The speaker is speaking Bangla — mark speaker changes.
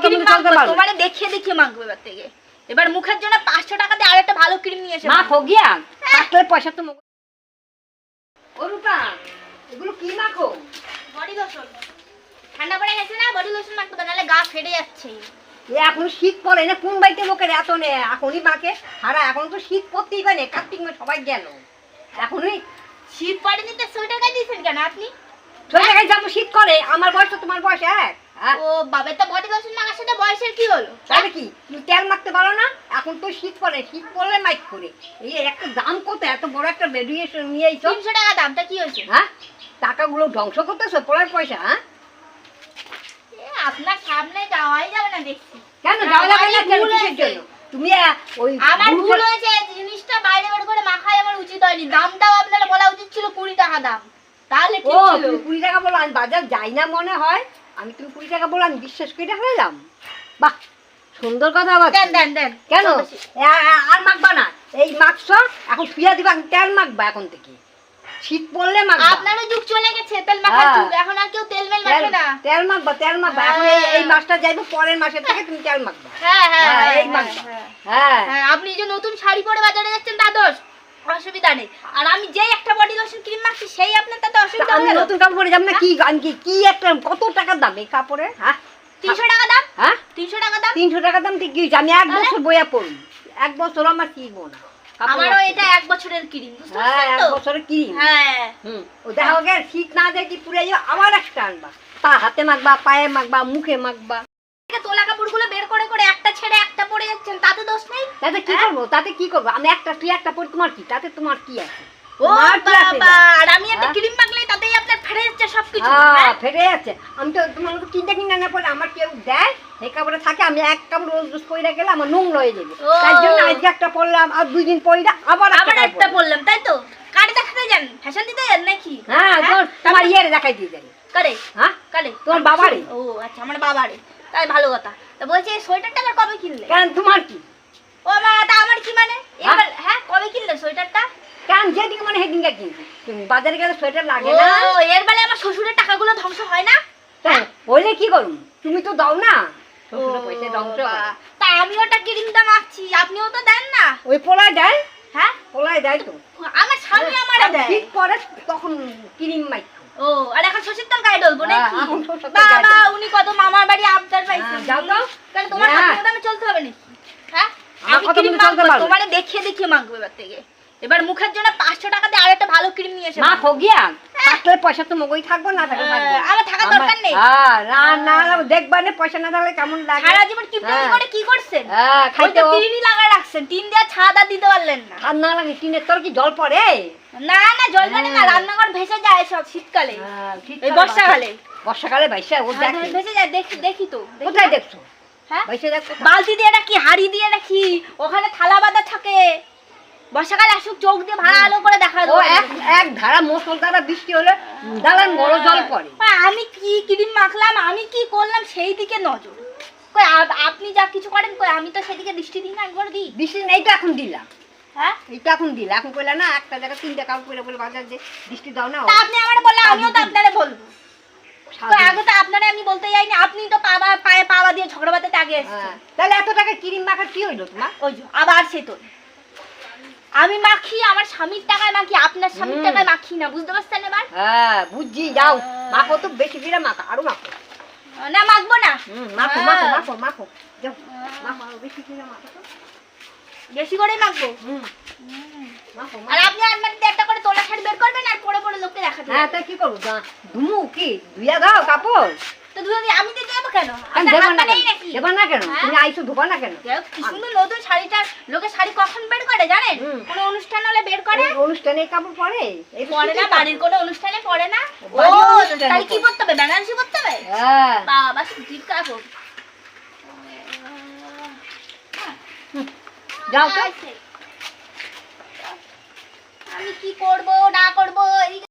Speaker 1: কথা
Speaker 2: ক্রিম
Speaker 1: চলতে পারবে?
Speaker 2: তোমারে দেখিয়ে দেখিয়ে মাখবো এবার থেকে। এবার মুখের জন্য পাঁচশো টাকা দিয়ে আরেকটা ভালো ক্রিম নিয়ে এসে।
Speaker 1: মা থাকলে পয়সা তো ও রূপা এগুলো কি মাখো?
Speaker 2: Body lotion. ঠান্ডা পড়ে গেছে না বডি লোশন মাখবো নাহলে গা ফেটে যাচ্ছে।
Speaker 1: এখন শীত পড়ে না কোন বাড়িতে লোকের এত নে? এখনই মাকে হারা এখন তো শীত পড়তেই পারে কার্তিক মাস সবাই গেল। এখনই
Speaker 2: শীত পড়েনি তো সোয়েটার গায়ে দিয়েছেন কেন আপনি?
Speaker 1: যাব শীত করে আমার বয়স তো তোমার বয়স এক। হ্যাঁ
Speaker 2: ও বাবা তো বডি লোশন মাখার সাথে বয়সের কি হলো?
Speaker 1: তাহলে কি? তুমি তেল মাখতে পারো না? এখন তো শীত পড়ে শীত পড়লে মাইক করে। এই একটা দাম কত? এত বড় একটা রেডিয়েশন নিয়ে এইছো
Speaker 2: তিনশো টাকা দামটা কি হয়েছে?
Speaker 1: হ্যাঁ? টাকাগুলো ধ্বংস করতেছো পড়ার পয়সা হ্যাঁ?
Speaker 2: আপনার সামনে যাওয়াই যাবে না দেখছি।
Speaker 1: কেন যাওয়া যাবে না কেন কিসের জন্য? তুমি ওই
Speaker 2: আমার ভুল হয়েছে জিনিসটা বাইরে বের করে মাখাই আমার উচিত হয়নি। দামটাও আপনারা বলা উচিত ছিল কুড়ি টাকা দাম। তাহলে ঠিক ছিল।
Speaker 1: কুড়ি টাকা বলো আমি বাজার যাই না মনে হয়। আমি তুমি কুড়ি টাকা বলো আমি বিশ্বাস করে ফেলাম বাহ সুন্দর কথা আবার।
Speaker 2: দেন দেন দেন।
Speaker 1: কেন? আর মাখবা না। এই মাখছ এখন শুয়া দিবা তেল মাখবা এখন থেকে। শীত পড়লে মাখবা।
Speaker 2: আপনারও যুগ চলে গেছে তেল মাখার
Speaker 1: হ্যাঁ।
Speaker 2: যুগ। এখন আর কেউ তেল মেল মাখে না।
Speaker 1: তেল মাখবা তেল মাখবা। এখন এই
Speaker 2: হ্যাঁ।
Speaker 1: এই মাসটা যাইবো পরের মাসের থেকে তুমি তেল মাখবা।
Speaker 2: হ্যাঁ হ্যাঁ
Speaker 1: হ্যাঁ,
Speaker 2: হ্যাঁ,
Speaker 1: এই মাখবা।
Speaker 2: হ্যাঁ,
Speaker 1: হ্যাঁ।
Speaker 2: হ্যাঁ আপনি যে নতুন শাড়ি পরে বাজারে যাচ্ছেন দোষ অসুবিধা নেই। আর আমি যেই একটা বডি লোশন ক্রিম মাখছি সেই আপনার তাতে অসুবিধা
Speaker 1: আমি নতুন কাপড় পরে যাব না? কি কি কি একটা কত টাকার দাম এই কাপড়ে হ্যাঁ?
Speaker 2: তিনশো টাকা দাম?
Speaker 1: হ্যাঁ?
Speaker 2: তিনশো টাকা দাম?
Speaker 1: তিনশো টাকা দাম ঠিক কি আমি এক বছর বইয়া পড়ি। এক বছর আমার কিনবো না
Speaker 2: আমারও এটা এক বছরের ক্রিম
Speaker 1: হ্যাঁ এক
Speaker 2: তো?
Speaker 1: বছরে কিনি
Speaker 2: হ্যাঁ।
Speaker 1: হুম। ও দেখা শীত না দেখি যাবে আবার একটা আনবা। তা হাতে মাখবা পায়ে মাখবা মুখে মাখবা।
Speaker 2: তোলা কাপড়গুলো বের করে করে একটা ছেড়ে একটা পরে যাচ্ছেন তাতে দোষ নেই?
Speaker 1: তাতে কি
Speaker 2: হ্যাঁ?
Speaker 1: করব? তাতে কি করব? আমি একটা তুই একটা পরি তোমার কি? তাতে তোমার কি আছে?
Speaker 2: ও
Speaker 1: তোমার কি আছে?
Speaker 2: বাবা আর আমি একটা
Speaker 1: হ্যাঁ?
Speaker 2: ক্রিম মাখলেই তাতেই আপনার ফেটে যাচ্ছে সবকিছু
Speaker 1: হ্যাঁ
Speaker 2: হ্যাঁ?
Speaker 1: ফেটে যাচ্ছে। আমি তো তোমার মতো কিনতে কিনে না পরে আমার কেউ দেয় এই কাপড়ে থাকে আমি এক কাপড় রোজ রোজ পরে গেলে আমার নোংরা হয়ে যাবে। তাই জন্য আজকে একটা পরলাম আর দুই দিন পরে আবার
Speaker 2: আবার
Speaker 1: একটা পরলাম।
Speaker 2: তাই তো? কারে দেখাতে যান? ফ্যাশন দিতে যান নাকি?
Speaker 1: হ্যাঁ তোমার ইয়ে দেখাই দিয়ে যাবে
Speaker 2: কারে?
Speaker 1: হ্যাঁ?
Speaker 2: কারে?
Speaker 1: তোমার বাবারে।
Speaker 2: ও আচ্ছা আমার বাবারে। তাই ভালো কথা। তা বলছি সোয়েটারটা আবার কবে কিনলে?
Speaker 1: কেন তোমার কি?
Speaker 2: ও মা তা আমার কি মানে? এবার হ্যাঁ কবে কিনলে সোয়েটারটা?
Speaker 1: কেন যেদিকে মানে হেদিনটা কিনছি তুমি বাজারে গেলে সোয়েটার লাগে
Speaker 2: ও
Speaker 1: না
Speaker 2: এর বেলায় আমার শ্বশুরের টাকাগুলো ধ্বংস হয় না?
Speaker 1: হ্যাঁ। হইলে কি করুন তুমি তো দাও না। শ্বশুরের পয়সা ধ্বংস। হয়।
Speaker 2: তা আমি ওটা ক্রিমটা মাখছি আপনিও তো দেন না।
Speaker 1: ওই পোলায় দেয়?
Speaker 2: হ্যাঁ?
Speaker 1: পোলায় দেয় তো।
Speaker 2: আমার স্বামী আমার দেয়।
Speaker 1: শীত পরে তখন ক্রিম মাইক।
Speaker 2: ও আর এখন শ্বশুর তেল গায়ে ডলবো
Speaker 1: হ্যাঁ,
Speaker 2: নাকি? বাবা উনি কত মামার বাড়ি আবদার
Speaker 1: হ্যাঁ, যাও তো।
Speaker 2: তাহলে তোমার
Speaker 1: হ্যাঁ।
Speaker 2: হাতে চলতে হবে হ্যাঁ? আমি
Speaker 1: কথা
Speaker 2: ক্রিম মাখবো তোমারে দেখিয়ে দেখিয়ে মাখবো এবার থেকে। এবার মুখের জন্য পাঁচশো টাকা দিয়ে আরেকটা ভালো ক্রিম নিয়ে এসে।
Speaker 1: মা থাকলে পয়সা তো মগই থাকব না থাকলে
Speaker 2: হ্যাঁ, আমার থাকার দরকার নেই।
Speaker 1: হ্যাঁ, না না দেখবা না পয়সা না থাকলে কেমন লাগে।
Speaker 2: সারা জীবন
Speaker 1: হ্যাঁ।
Speaker 2: করে কি করছেন?
Speaker 1: হ্যাঁ খাইতে
Speaker 2: রাখছেন টিন দেওয়া ছাদ দিতে পারলেন না।
Speaker 1: আর না লাগে টিনের তোর কি জল পড়ে?
Speaker 2: না না জল মানে না
Speaker 1: হ্যাঁ।
Speaker 2: রান্নাঘর ভেসে যায় সব শীতকালে।
Speaker 1: হ্যাঁ,
Speaker 2: এই বর্ষাকালে।
Speaker 1: বর্ষাকালে বাইশা ও
Speaker 2: হ্যাঁ,
Speaker 1: দেখে।
Speaker 2: ভেসে যায় দেখি দেখি তো
Speaker 1: কোথায় দেখছ?
Speaker 2: হ্যাঁ?
Speaker 1: দেখো
Speaker 2: বালতি দিয়ে রাখি হাড়ি দিয়ে রাখি ওখানে থালা বাঁধা থাকে। বর্ষাকালে আসুক চোখ দিয়ে ভাড়া আলো করে দেখা
Speaker 1: ও এক ধারা মশল ধারা বৃষ্টি হলে দালান বড় জল পড়ে।
Speaker 2: আমি কি ক্রিম মাখলাম আমি কি করলাম সেই দিকে নজর। কই আপনি যা কিছু করেন কই আমি তো সেদিকে দৃষ্টি দিই না একবার দিই।
Speaker 1: বৃষ্টি নেই তো এখন দিলাম।
Speaker 2: হ্যাঁ?
Speaker 1: এখন দিলা এখন কইলা না একটা জায়গা তিনটা বলে বাজার যে বৃষ্টি দাও না
Speaker 2: আপনি আমার বলে আমিও তো আপনারে বলব। আগে তো আপনারে আমি বলতে যাইনি আপনি তো পাবা পায়ে পাওয়া দিয়ে ঝগড়া আগে এসেছেন
Speaker 1: হ্যাঁ, তাহলে এত টাকা ক্রিম মাখার কি হইল তোমার?
Speaker 2: ওই আবার সে তো। আমি মাখি আমার স্বামীর টাকায় মাখি আপনার স্বামীর টাকায় মাখি না বুঝতে পারছেন এবার?
Speaker 1: হ্যাঁ বুঝছি যাও। মাখো তো বেশি করে মাখো আরও মাখো।
Speaker 2: না মাখবো না।
Speaker 1: মাখো। মাখো মাখো মাখো। যাও মাখো বেশি করে মাখো
Speaker 2: বেশি করেই মাখবো?
Speaker 1: হুম, মাখো
Speaker 2: আর। আপনি আলমারিতে একটা করে তোলা শাড়ি বের করবেন আর পরে পরে লোককে দেখাবেন
Speaker 1: হ্যাঁ তা কি করব? ধুমু কি? ধুইয়া দাও কাপড়।
Speaker 2: আমি
Speaker 1: দেবা কেন? দেবা না কেন?
Speaker 2: হ্যাঁ?
Speaker 1: তুমি আইসো ধোবা না কেন?
Speaker 2: কি সুন্দর নতুন শাড়িটা। লোকে শাড়ি কখন বের করে জানেন? কোনো অনুষ্ঠান হলে বের করে?
Speaker 1: অনুষ্ঠানে কাপড় পরে?
Speaker 2: পরে না বাড়ির কোনো অনুষ্ঠানে পরে না? ও তাহলে কি। হবে? বেনারসি হবে?
Speaker 1: হ্যাঁ।
Speaker 2: বাবা সুতির কাপড়।
Speaker 1: যাও তো।
Speaker 2: আমি কি করব না করব